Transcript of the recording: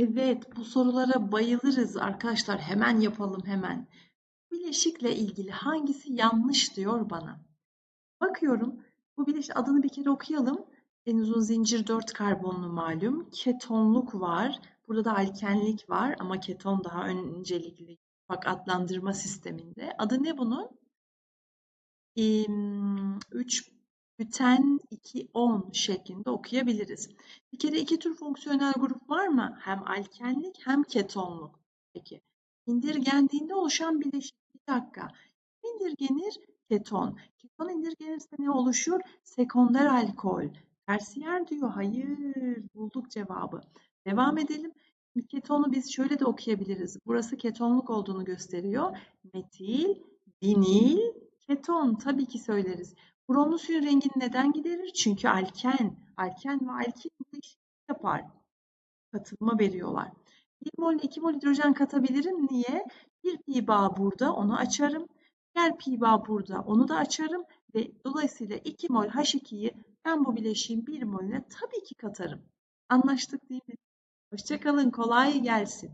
Evet, bu sorulara bayılırız arkadaşlar. Hemen yapalım hemen. Bileşikle ilgili hangisi yanlış diyor bana. Bakıyorum. Bu bileşik adını bir kere okuyalım. En uzun zincir 4 karbonlu malum. Ketonluk var. Burada da alkenlik var ama keton daha öncelikli. Bak adlandırma sisteminde. Adı ne bunun? 3 büten 2-10 şeklinde okuyabiliriz. Bir kere iki tür fonksiyonel grup var mı? Hem alkenlik hem ketonluk. Peki. İndirgendiğinde oluşan bileşik. Bir dakika. İndirgenir keton. Keton indirgenirse ne oluşur? Sekonder alkol. Tersiyer diyor. Hayır. Bulduk cevabı. Devam edelim. Ketonu biz şöyle de okuyabiliriz. Burası ketonluk olduğunu gösteriyor. Metil, vinil, keton. Tabii ki söyleriz. Bromlu suyun rengini neden giderir? Çünkü alken. Alken ve alkin yapar. Katılma veriyorlar. 1 mol ile 2 mol hidrojen katabilirim. Niye? Bir pi bağ burada onu açarım. Diğer pi bağ burada onu da açarım. Ve dolayısıyla 2 mol H2'yi ben bu bileşiğin 1 molüne tabii ki katarım. Anlaştık değil mi? Hoşçakalın, kolay gelsin.